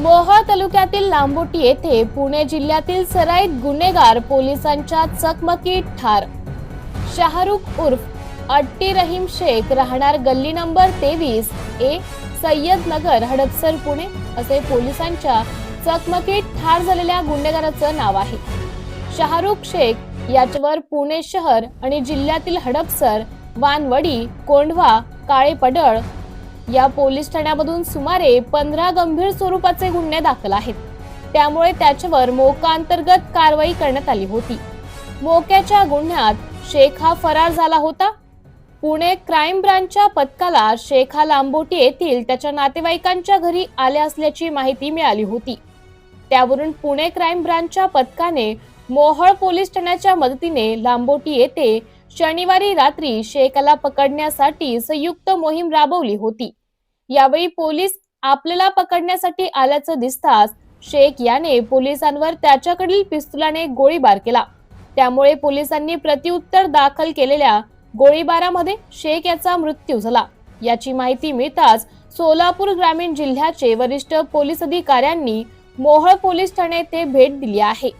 तालुक्यातील लांबोटी येथे पुणे जिल्ह्यातील सराईत गुन्हेगार पोलिसांच्या चकमकीत ठार. शाहरुख उर्फ अट्टी रहीम शेख राहणार गल्ली नंबर तेवीस ए सय्यद नगर हडपसर पुणे असे पोलिसांच्या चकमकीत ठार झालेल्या गुन्हेगाराचं नाव आहे. शाहरुख शेख याच्यावर पुणे शहर आणि जिल्ह्यातील हडपसर वानवडी कोंढवा काळे पडळ या पोलीस ठाण्यामधून सुमारे पंधरा गंभीर स्वरूपाचे गुन्हे दाखल आहेत. त्यामुळे त्याच्यावर मोकांतर्गत कारवाई करण्यात आली होती. मोक्याच्या गुन्ह्यात शेख हा फरार झाला होता. पुणे क्राईम ब्रांचच्या पथकाला शेख हा लांबोटी येथील त्याच्या नातेवाईकांच्या घरी आले असल्याची माहिती मिळाली होती. त्यावरून पुणे क्राईम ब्रांचच्या पथकाने मोहळ पोलीस ठाण्याच्या मदतीने लांबोटी येथे शनिवारी रात्री शेखाला पकडण्यासाठी संयुक्त मोहीम राबवली होती. यावेळी पोलीस आपल्याला पकडण्यासाठी आल्याचं दिसताच शेख याने पोलिसांवर त्याच्याकडील पिस्तुलाने गोळीबार केला. त्यामुळे पोलिसांनी प्रत्युत्तर दाखल केलेल्या गोळीबारामध्ये शेख याचा मृत्यू झाला. याची माहिती मिळताच सोलापूर ग्रामीण जिल्ह्याचे वरिष्ठ पोलीस अधिकाऱ्यांनी मोहळ पोलीस ठाणे येथे भेट दिली आहे.